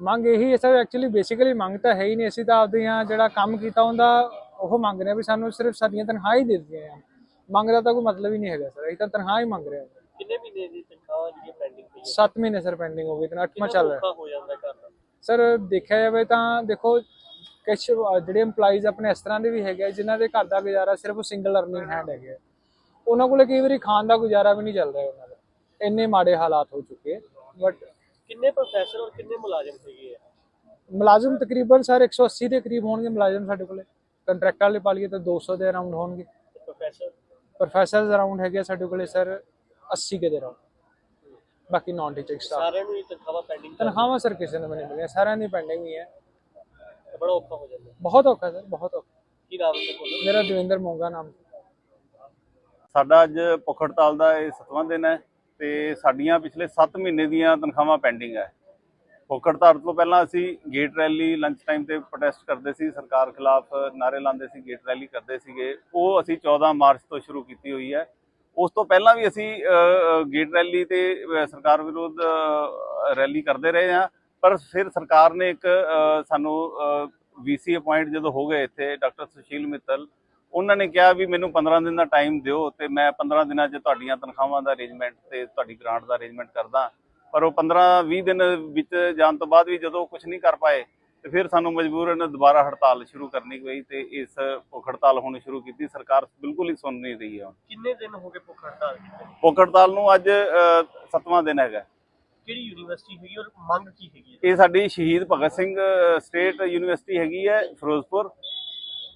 ਮੰਗ ਇਹੀ ਹੈ ਸਰ ਐਕਚੁਅਲੀ ਬੇਸਿਕਲੀ ਮੰਗ ਤਾਂ ਹੈ ਹੀ ਨਹੀਂ। ਅਸੀਂ ਤਾਂ ਆਪਦੀਆਂ ਜਿਹੜਾ ਕੰਮ ਕੀਤਾ ਹੁੰਦਾ ਉਹ ਮੰਗ ਰਹੇ ਵੀ ਸਾਨੂੰ ਸਿਰਫ ਸਾਡੀਆਂ ਤਨਖਾਹ ਹੀ ਦੇ ਦਿੱਤੀਆਂ ਜਾਣ। ਮੰਗ ਦਾ ਤਾਂ ਕੋਈ ਮਤਲਬ ਹੀ ਨਹੀਂ ਹੈਗਾ ਸਰ ਅਸੀਂ ਤਾਂ ਤਨਖਾਹ ਹੀ ਮੰਗ ਰਹੇ ਹਾਂ। ਕਿੰਨੇ ਮਹੀਨੇ ਦੀ ਤਨਖਾਹ ਜਿਹੜੀ ਪੈਂਡਿੰਗ ਪਈ ਹੈ? 7 ਮਹੀਨੇ ਸਰ ਪੈਂਡਿੰਗ ਹੋ ਗਈ ਤੇ 8ਵਾਂ ਚੱਲ ਰਿਹਾ। ਔਖਾ ਹੋ ਜਾਂਦਾ ਘਰ ਦਾ? ਸਰ ਦੇਖਿਆ ਜਾਵੇ ਤਾਂ ਦੇਖੋ ਕੁਝ ਜਿਹੜੇ EMPLOYEES ਆਪਣੇ ਇਸ ਤਰ੍ਹਾਂ ਦੇ ਵੀ ਹੈਗੇ ਆ, ਜਿਨ੍ਹਾਂ ਦੇ ਘਰ ਦਾ ਗੁਜ਼ਾਰਾ ਸਿਰਫ ਸਿੰਗਲ ਅਰਨਿੰਗ ਹੈਂਡ ਹੈਗੇ ਆ। ਉਹਨਾਂ ਕੋਲੇ ਕਈ ਵਾਰੀ ਖਾਣ ਦਾ ਗੁਜ਼ਾਰਾ ਵੀ ਨਹੀਂ ਚੱਲ ਰਿਹਾ ਉਹਨਾਂ ਦਾ। ਇੰਨੇ ਮਾੜੇ ਹਾਲਾਤ ਹੋ ਚੁੱਕੇ ਬਟ ਕਿੰਨੇ ਪ੍ਰੋਫੈਸਰ ਔਰ ਕਿੰਨੇ ਮੁਲਾਜ਼ਮ ਸੀਗੇ? ਮੁਲਾਜ਼ਮ ਤਕਰੀਬਨ ਸਰ 180 ਦੇ ਕਰੀਬ ਹੋਣਗੇ ਮੁਲਾਜ਼ਮ ਸਾਡੇ ਕੋਲੇ। ਕੰਟਰੈਕਟ ਵਾਲੇ ਪਾ ਲਈਏ ਤਾਂ 200 ਦੇ ਅਰਾਊਂਡ ਹੋਣਗੇ। ਪ੍ਰੋਫੈਸਰ ਪ੍ਰੋਫੈਸਰਸ ਅਰਾਊਂਡ ਹੈਗੇ ਸਾਡੇ ਕੋਲੇ ਸਰ 80 ਕੇ ਦੇ ਅਰਾਊਂਡ ਬਾਕੀ ਨਾਨ ਟੀਚਿੰਗ ਸਟਾਫ ਸਾਰਿਆਂ ਨੂੰ ਹੀ ਤਨਖਾਹਾਂ ਪੈਂਡਿੰਗ ਤਨਖਾਹਾਂ ਸਰ ਕਿਸੇ ਨੂੰ ਨਹੀਂ ਮਿਲੀਆਂ ਸਾਰਿਆਂ ਦੀ ਪੈਂਡਿੰਗ ਹੀ ਹੈ। ਬੜਾ ਔਖਾ ਹੋ ਜਾਂਦਾ। ਬਹੁਤ ਔਖਾ ਸਰ ਬਹੁਤ ਔਖਾ। ਕੀ ਨਾਮ ਹੈ ਬੋਲੋ ਮੇਰਾ ਦਵਿੰਦਰ ਮੋਂਗਾ ਨਾਮ। ਸਾਡਾ ਅੱਜ ਭੁੱਖ ਹੜਤਾਲ ਦਾ ਇਹ 7ਵਾਂ ਦਿਨ ਹੈ। ਤੇ ਸਾਡੀਆਂ ਪਿਛਲੇ 7 ਮਹੀਨੇ ਦੀਆਂ ਤਨਖਾਹਾਂ ਪੈਂਡਿੰਗ ਹੈ। ਭੁੱਖ ਹੜਤਾਲ ਤੋਂ ਪਹਿਲਾਂ ਅਸੀਂ ਗੇਟ ਰੈਲੀ ਲੰਚ ਟਾਈਮ ਤੇ ਪ੍ਰੋਟੈਸਟ ਕਰਦੇ ਸੀ ਸਰਕਾਰ ਖਿਲਾਫ ਨਾਰੇ ਲਾਉਂਦੇ ਸੀ ਗੇਟ ਰੈਲੀ ਕਰਦੇ ਸੀਗੇ। ਉਹ ਅਸੀਂ 14 ਮਾਰਚ ਤੋਂ ਸ਼ੁਰੂ ਕੀਤੀ ਹੋਈ ਹੈ। ਉਸ ਤੋਂ ਪਹਿਲਾਂ ਵੀ ਅਸੀਂ ਗੇਟ ਰੈਲੀ ਤੇ ਸਰਕਾਰ ਵਿਰੁੱਧ ਰੈਲੀ ਕਰਦੇ ਰਹੇ ਹਾਂ। ਪਰ ਫਿਰ ਸਰਕਾਰ ਨੇ ਇੱਕ ਅ, ਸਾਨੂੰ ਵੀਸੀ ਅਪਾਇੰਟ ਜਦੋਂ ਹੋ ਗਏ ਇੱਥੇ ਡਾਕਟਰ ਸੁਸ਼ੀਲ ਮਿੱਤਲ ਉਹਨਾਂ ਨੇ ਕਿਹਾ ਵੀ ਮੈਨੂੰ 15 ਦਿਨ ਦਾ ਟਾਈਮ ਦਿਓ ਤੇ ਮੈਂ 15 ਦਿਨਾਂ 'ਚ ਤੁਹਾਡੀਆਂ ਤਨਖਾਹਾਂ ਦਾ ਅਰੇਂਜਮੈਂਟ ਤੇ ਤੁਹਾਡੀ ਗ੍ਰਾਂਟ ਦਾ ਅਰੇਂਜਮੈਂਟ ਕਰਦਾ। ਪਰ ਉਹ 15-20 ਦਿਨ ਵਿੱਚ ਜਾਣ ਤੋਂ ਬਾਅਦ ਵੀ ਜਦੋਂ ਕੁਝ ਨਹੀਂ ਕਰ ਪਾਏ ਤੇ ਫਿਰ ਸਾਨੂੰ ਮਜਬੂਰਨ ਦੁਬਾਰਾ ਹੜਤਾਲ ਸ਼ੁਰੂ ਕਰਨੀ ਪਈ ਤੇ ਇਸ ਭੁੱਖ ਹੜਤਾਲ ਹੋਣੀ ਸ਼ੁਰੂ ਕੀਤੀ। ਸਰਕਾਰ ਬਿਲਕੁਲ ਹੀ ਸੁਣ ਨਹੀਂ ਰਹੀ ਹੈ ਕਿੰਨੇ ਦਿਨ ਹੋ ਗਏ ਭੁੱਖ ਹੜਤਾਲ ਭੁੱਖ ਹੜਤਾਲ ਨੂੰ ਅੱਜ 7ਵਾਂ ਦਿਨ ਹੈਗਾ। ਕਿਹੜੀ ਯੂਨੀਵਰਸਿਟੀ ਹੈਗੀ ਔਰ ਮੰਗ ਕੀ ਹੈਗੀ ਇਹ ਸਾਡੀ ਸ਼ਹੀਦ ਭਗਤ ਸਿੰਘ ਸਟੇਟ ਯੂਨੀਵਰਸਿਟੀ ਹੈਗੀ ਹੈ ਫਿਰੋਜ਼ਪੁਰ।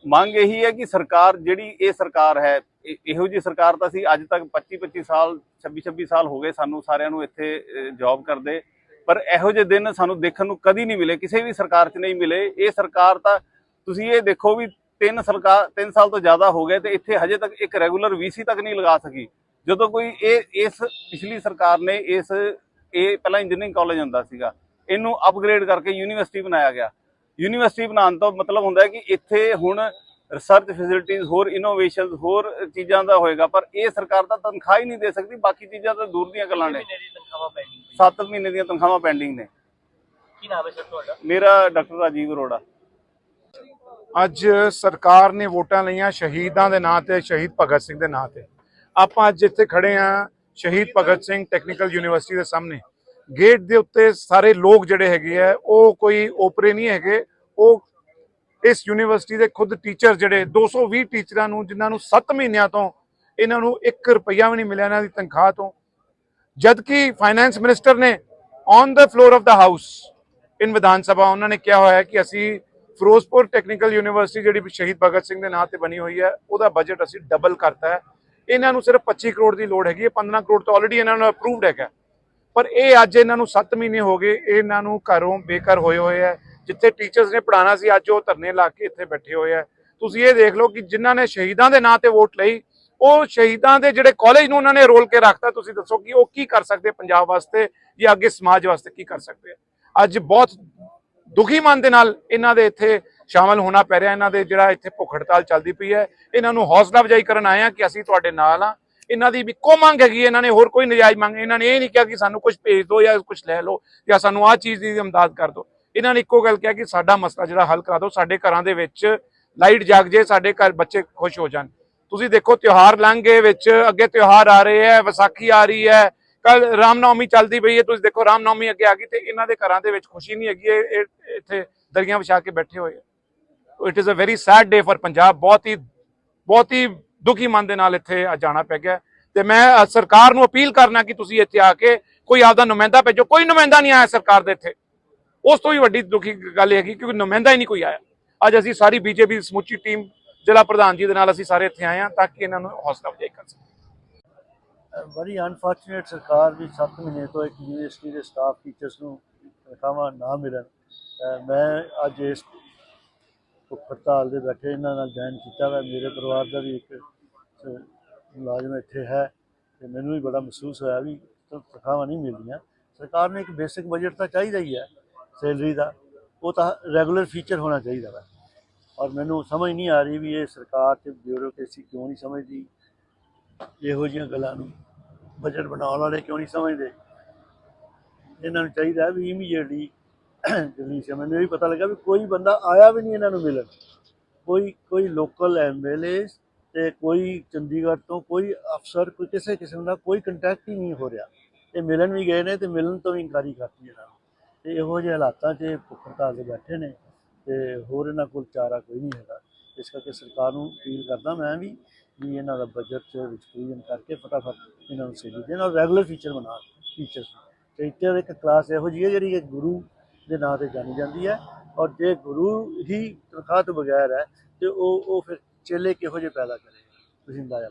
ਮੰਗ ਇਹੀ ਹੈ ਕਿ ਸਰਕਾਰ ਜਿਹੜੀ ਇਹ ਸਰਕਾਰ ਹੈ, ਇਹ- ਇਹੋ ਜੀ ਸਰਕਾਰ ਤਾਂ ਸੀ ਅੱਜ ਤੱਕ 25 25 ਸਾਲ 26 26 ਸਾਲ ਹੋ ਗਏ ਸਾਨੂੰ ਸਾਰਿਆਂ ਨੂੰ ਇੱਥੇ ਜੌਬ ਕਰਦੇ। ਪਰ ਇਹੋ ਜਿਹੇ ਦਿਨ ਸਾਨੂੰ ਦੇਖਣ ਨੂੰ ਕਦੀ ਨਹੀਂ ਮਿਲੇ, ਕਿਸੇ ਵੀ ਸਰਕਾਰ 'ਚ ਨਹੀਂ ਮਿਲੇ। ਇਹ ਸਰਕਾਰ ਤਾਂ ਤੁਸੀਂ ਇਹ ਦੇਖੋ ਵੀ ਤਿੰਨ ਸਰਕਾਰ ਤਿੰਨ ਸਾਲ ਤੋਂ ਜ਼ਿਆਦਾ ਹੋ ਗਏ ਤੇ ਇੱਥੇ ਹਜੇ ਤੱਕ ਇੱਕ ਰੈਗੂਲਰ ਵੀਸੀ ਤੱਕ ਨਹੀਂ ਲਗਾ ਸਕੀ। ਜਦੋਂ ਕੋਈ ਇਹ, ਇਸ ਪਿਛਲੀ ਸਰਕਾਰ ਨੇ ਇਸ, ਇਹ ਪਹਿਲਾਂ ਇੰਜੀਨੀਅਰਿੰਗ ਕਾਲਜ ਹੁੰਦਾ ਸੀਗਾ। ਇਹਨੂੰ ਅਪਗ੍ਰੇਡ ਕਰਕੇ ਯੂਨੀਵਰਸਿਟੀ ਬਣਾਇਆ ਗਿਆ। ਯੂਨੀਵਰਸਿਟੀ ਬਣਾਉਣ ਤੋਂ ਮਤਲਬ ਹੁੰਦਾ ਹੈ ਕਿ ਇੱਥੇ ਹੁਣ ਰਿਸਰਚ ਫੈਸਿਲਿਟੀਆਂ ਹੋਰ ਇਨੋਵੇਸ਼ਨਸ ਹੋਰ ਚੀਜ਼ਾਂ ਦਾ ਹੋਏਗਾ ਪਰ ਇਹ ਸਰਕਾਰ ਤਾਂ ਤਨਖਾਹ ਹੀ ਨਹੀਂ ਦੇ ਸਕਦੀ ਬਾਕੀ ਚੀਜ਼ਾਂ ਤਾਂ ਦੂਰ ਦੀਆਂ ਗੱਲਾਂ ਨੇ। ਕਿੰਨੇ ਦੀ ਤਨਖਾਹਾਂ ਪੈਂਡਿੰਗ 7 ਮਹੀਨੇ ਦੀਆਂ ਤਨਖਾਹਾਂ ਪੈਂਡਿੰਗ ਨੇ। ਕੀ ਨਾਮ ਹੈ ਸਰ ਤੁਹਾਡਾ? ਮੇਰਾ ਡਾਕਟਰ ਰਾਜੀਵ ਅਰੋੜਾ। ਅੱਜ ਸਰਕਾਰ ਨੇ ਵੋਟਾਂ ਲਈਆਂ ਸ਼ਹੀਦਾਂ ਦੇ ਨਾਂ ਤੇ ਸ਼ਹੀਦ ਭਗਤ ਸਿੰਘ ਦੇ ਨਾਂ ਤੇ। ਆਪਾਂ ਅੱਜ ਇੱਥੇ ਖੜੇ ਆ ਸ਼ਹੀਦ ਭਗਤ ਸਿੰਘ ਟੈਕਨੀਕਲ ਯੂਨੀਵਰਸਿਟੀ ਦੇ ਸਾਹਮਣੇ। ਗੇਟ ਦੇ ਉੱਤੇ ਸਾਰੇ ਲੋਕ ਜਿਹੜੇ ਹੈਗੇ ਆ, ਉਹ ਕੋਈ ਓਪਰੇ ਨਹੀਂ ਹੈਗੇ। ਉਹ ਇਸ ਯੂਨੀਵਰਸਿਟੀ ਦੇ ਖੁਦ ਟੀਚਰ ਜਿਹੜੇ 220 ਟੀਚਰਾਂ ਨੂੰ, ਜਿਨ੍ਹਾਂ ਨੂੰ 7 ਮਹੀਨਿਆਂ ਤੋਂ ਇਹਨਾਂ ਨੂੰ 1 ਰੁਪਈਆ ਵੀ ਨਹੀਂ ਮਿਲਿਆ, ਇਹਨਾਂ ਦੀ ਤਨਖਾਹ ਤੋਂ। ਜਦ ਕਿ ਫਾਈਨੈਂਸ ਮਿਨਿਸਟਰ ਨੇ on the floor of the house in Vidhan Sabha, ਉਹਨਾਂ ਨੇ ਕਿਹਾ ਹੋਇਆ ਹੈ ਕਿ ਅਸੀਂ ਫਿਰੋਜ਼ਪੁਰ ਟੈਕਨੀਕਲ ਯੂਨੀਵਰਸਿਟੀ ਜਿਹੜੀ ਸ਼ਹੀਦ ਭਗਤ ਸਿੰਘ ਦੇ ਨਾਂ ਤੇ ਬਣੀ ਹੋਈ ਹੈ, ਉਹਦਾ ਬਜਟ ਅਸੀਂ ਡਬਲ ਕਰਤਾ ਹੈ। ਇਹਨਾਂ ਨੂੰ ਸਿਰਫ 25 ਕਰੋੜ ਦੀ ਲੋੜ ਹੈਗੀ ਹੈ 15 ਕਰੋੜ ਤਾਂ ਆਲਰੇਡੀ ਇਹਨਾਂ ਨੂੰ ਅਪਰੂਵਡ ਹੈਗਾ। ਪਰ ਇਹ ਅੱਜ ਇਹਨਾਂ ਨੂੰ 7 ਮਹੀਨੇ ਹੋ ਗਏ ਇਹਨਾਂ ਨੂੰ ਘਰੋਂ ਬੇਕਾਰ ਹੋਏ ਹੋਏ ਹੈ ਜਿੱਥੇ ਟੀਚਰਸ ਨੇ ਪੜਾਉਣਾ ਸੀ, ਅੱਜ ਉਹ ਧਰਨੇ ਲਾ ਕੇ ਇੱਥੇ ਬੈਠੇ ਹੋਏ ਆ। ਤੁਸੀਂ ਇਹ ਦੇਖ ਲਓ ਕਿ ਜਿਨ੍ਹਾਂ ਨੇ ਸ਼ਹੀਦਾਂ ਦੇ ਨਾਂ ਤੇ ਵੋਟ ਲਈ, ਉਹ ਸ਼ਹੀਦਾਂ ਦੇ ਜਿਹੜੇ ਕਾਲਜ ਨੂੰ ਉਹਨਾਂ ਨੇ ਰੋਲ ਕੇ ਰੱਖਤਾ, ਤੁਸੀਂ ਦੱਸੋ ਕਿ ਉਹ ਕੀ ਕਰ ਸਕਦੇ ਪੰਜਾਬ ਵਾਸਤੇ ਜਾਂ ਅੱਗੇ ਸਮਾਜ ਵਾਸਤੇ ਕੀ ਕਰ ਸਕਦੇ ਅੱਜ ਬਹੁਤ ਦੁਖੀ ਮਨ ਦੇ ਨਾਲ ਇਹਨਾਂ ਦੇ ਇੱਥੇ ਸ਼ਾਮਲ ਹੋਣਾ ਪੈ ਰਿਹਾ, ਇਹਨਾਂ ਦੇ ਜਿਹੜਾ ਇੱਥੇ ਭੁੱਖ ਹੜਤਾਲ ਚੱਲਦੀ ਪਈ ਹੈ। ਇਹਨਾਂ ਨੂੰ ਹੌਸਲਾ ਅਫਜ਼ਾਈ ਕਰਨ ਆਏ ਆ ਕਿ ਅਸੀਂ ਤੁਹਾਡੇ ਨਾਲ ਆ ਇਹਨਾਂ ਦੀ ਵੀ ਇੱਕੋ ਮੰਗ ਹੈਗੀ ਹੈ, ਇਹਨਾਂ ਨੇ ਹੋਰ ਕੋਈ ਨਜਾਇਜ਼ ਮੰਗ ਇਹਨਾਂ ਨੇ ਇਹ ਨਹੀਂ ਕਿਹਾ ਕਿ ਸਾਨੂੰ ਕੁਝ ਭੇਜ ਦਿਓ ਜਾਂ ਕੁਝ ਲੈ ਲਓ ਜਾਂ ਸਾਨੂੰ ਆਹ ਚੀਜ਼ ਦੀ ਇਮਦਾਦ ਕਰ ਦਿਓ। ਇਹਨਾਂ ਨੇ ਇੱਕੋ ਗੱਲ ਕਿਹਾ ਕਿ ਸਾਡਾ ਮਸਲਾ ਜਿਹੜਾ ਹੱਲ ਕਰਾ ਦਿਓ ਸਾਡੇ ਘਰਾਂ ਦੇ ਵਿੱਚ ਲਾਈਟ ਜਾਗ ਜੇ ਸਾਡੇ ਘਰ ਬੱਚੇ ਖੁਸ਼ ਹੋ ਜਾਣ। ਤੁਸੀਂ ਦੇਖੋ ਤਿਉਹਾਰ ਲੰਘ ਗਏ ਵਿੱਚ ਅੱਗੇ ਤਿਉਹਾਰ ਆ ਰਹੇ ਹੈ ਵਿਸਾਖੀ ਆ ਰਹੀ ਹੈ ਕੱਲ ਰਾਮਨੌਮੀ ਚੱਲਦੀ ਪਈ ਹੈ। ਤੁਸੀਂ ਦੇਖੋ ਰਾਮਨੌਮੀ ਅੱਗੇ ਆ ਗਈ ਤੇ ਇਹਨਾਂ ਦੇ ਘਰਾਂ ਦੇ ਵਿੱਚ ਖੁਸ਼ੀ ਨਹੀਂ ਹੈਗੀ ਇਹ ਇੱਥੇ ਦਰੀਆਂ ਵਿਛਾ ਕੇ ਬੈਠੇ ਹੋਏ it is a very sad day for Punjab ਬਹੁਤ ਹੀ ਬਹੁਤ ਹੀ ਦੁਖੀ ਮਨ ਦੇ ਨਾਲ ਇੱਥੇ ਜਾਣਾ ਪੈ ਗਿਆ। ਤੇ ਮੈਂ ਸਰਕਾਰ ਨੂੰ ਅਪੀਲ ਕਰਨਾ ਕਿ ਤੁਸੀਂ ਇੱਥੇ ਆ ਕੇ ਕੋਈ ਆਪਦਾ ਨੁਮਾਇੰਦਾ ਭੇਜੋ। ਕੋਈ ਨੁਮਾਇੰਦਾ ਨਹੀਂ ਆਇਆ ਸਰਕਾਰ ਦੇ ਇੱਥੇ। ਉਸ ਤੋਂ ਵੀ ਵੱਡੀ ਦੁਖੀ ਗੱਲ ਹੈਗੀ ਕਿਉਂਕਿ ਨੁਮਾਇੰਦਾ ਹੀ ਨਹੀਂ ਕੋਈ ਆਇਆ। ਅੱਜ ਅਸੀਂ ਸਾਰੀ ਬੀਜੇਪੀ ਦੀ ਸਮੁੱਚੀ ਟੀਮ, ਜ਼ਿਲ੍ਹਾ ਪ੍ਰਧਾਨ ਜੀ ਦੇ ਨਾਲ ਅਸੀਂ ਸਾਰੇ ਇੱਥੇ ਆਏ ਹਾਂ ਤਾਂ ਕਿ ਇਹਨਾਂ ਨੂੰ ਹੌਸਲਾ ਅਫਜ਼ਾਈ ਕਰ ਸਕੀਏ। ਵੈਰੀ ਅਨਫੋਰਚੂਨੇਟ ਸਰਕਾਰ ਵੀ 7 ਮਹੀਨੇ ਤੋਂ ਇੱਕ ਯੂਨੀਵਰਸਿਟੀ ਦੇ ਸਟਾਫ ਟੀਚਰਸ ਨੂੰ ਤਨਖਾਹਾਂ ਨਾ ਮਿਲਣ। ਮੈਂ ਅੱਜ ਇਸ ਭੁੱਖ ਹੜਤਾਲ ਦੇ ਬੈਠੇ ਇਹਨਾਂ ਨਾਲ ਜੁਆਇਨ ਕੀਤਾ ਵਾ ਮੇਰੇ ਪਰਿਵਾਰ ਦਾ ਵੀ ਇੱਕ ਮੁਲਾਜ਼ਮ ਇੱਥੇ ਹੈ ਤੇ ਮੈਨੂੰ ਵੀ ਬੜਾ ਮਹਿਸੂਸ ਹੋਇਆ ਵੀ ਤਨਖਾਹਾਂ ਨਹੀਂ ਮਿਲਦੀਆਂ। ਸਰਕਾਰ ਨੇ ਇੱਕ ਬੇਸਿਕ ਬਜਟ ਤਾਂ ਚਾਹੀਦਾ ਹੀ ਹੈ ਸੈਲਰੀ ਦਾ। ਉਹ ਤਾਂ ਰੈਗੂਲਰ ਫੀਚਰ ਹੋਣਾ ਚਾਹੀਦਾ ਵਾ। ਔਰ ਮੈਨੂੰ ਸਮਝ ਨਹੀਂ ਆ ਰਹੀ ਵੀ ਇਹ ਸਰਕਾਰ ਤੇ ਬਿਊਰੋਕ੍ਰੇਸੀ ਕਿਉਂ ਨਹੀਂ ਸਮਝਦੀ? ਇਹੋ ਜਿਹੀਆਂ ਗੱਲਾਂ ਨੂੰ ਬਜਟ ਬਣਾਉਣ ਵਾਲੇ ਕਿਉਂ ਨਹੀਂ ਸਮਝਦੇ? ਇਹਨਾਂ ਨੂੰ ਚਾਹੀਦਾ ਵੀ ਇਮੀਡੀਏਟਲੀ ਰਿਲੀਜ਼ ਹੈ ਮੈਨੂੰ ਇਹ ਵੀ ਪਤਾ ਲੱਗਾ ਵੀ ਕੋਈ ਬੰਦਾ ਆਇਆ ਵੀ ਨਹੀਂ ਇਹਨਾਂ ਨੂੰ ਮਿਲਣ। ਕੋਈ ਕੋਈ ਲੋਕਲ ਐਮਐਲਏ ਤੇ ਕੋਈ ਚੰਡੀਗੜ੍ਹ ਤੋਂ ਕੋਈ ਅਫਸਰ, ਕੋਈ ਕਿਸੇ ਕਿਸਮ ਦਾ ਕੋਈ ਕੰਟੈਕਟ ਹੀ ਨਹੀਂ ਹੋ ਰਿਹਾ। ਇਹ ਮਿਲਣ ਵੀ ਗਏ ਨੇ ਤੇ ਮਿਲਣ ਤੋਂ ਵੀ ਇਨਕਾਰੀ ਕਰਤੀ ਇਹਨਾਂ ਨੂੰ। ਤੇ ਇਹੋ ਜਿਹੇ ਹਾਲਾਤਾਂ 'ਚ ਇਹ ਭੁੱਖ ਬੈਠੇ ਨੇ ਤੇ ਹੋਰ ਇਹਨਾਂ ਕੋਲ ਚਾਰਾ ਕੋਈ ਨਹੀਂ ਹੈਗਾ। ਇਸ ਕਰਕੇ ਸਰਕਾਰ ਨੂੰ ਅਪੀਲ ਕਰਦਾ ਮੈਂ ਵੀ ਵੀ ਇਹਨਾਂ ਦਾ ਬਜਟ 'ਚ ਵਿੱਚ ਕਰਕੇ ਫਟਾਫਟ ਇਹਨਾਂ ਨੂੰ ਸੇਲੀ ਦੇਣ ਔਰ ਰੈਗੂਲਰ ਫੀਚਰ ਬਣਾ ਟੀਚਰਸ ਤੇ ਇੱਥੇ ਇੱਕ ਕਲਾਸ ਇਹੋ ਜਿਹੀ ਹੈ ਜਿਹੜੀ ਕਿ ਗੁਰੂ ਦੇ ਨਾਂ ਤੇ ਜਾਣੀ ਜਾਂਦੀ ਹੈ ਔਰ ਜੇ ਗੁਰੂ ਹੀ ਤਨਖਾਹ ਤੋਂ ਬਗੈਰ ਹੈ ਤੇ ਉਹ ਉਹ ਫਿਰ ਚੇਲੇ ਕਿਹੋ ਜਿਹੇ ਪੈਦਾ ਕਰੇ? ਤੁਸੀਂ ਅੰਦਾਜ਼ਾ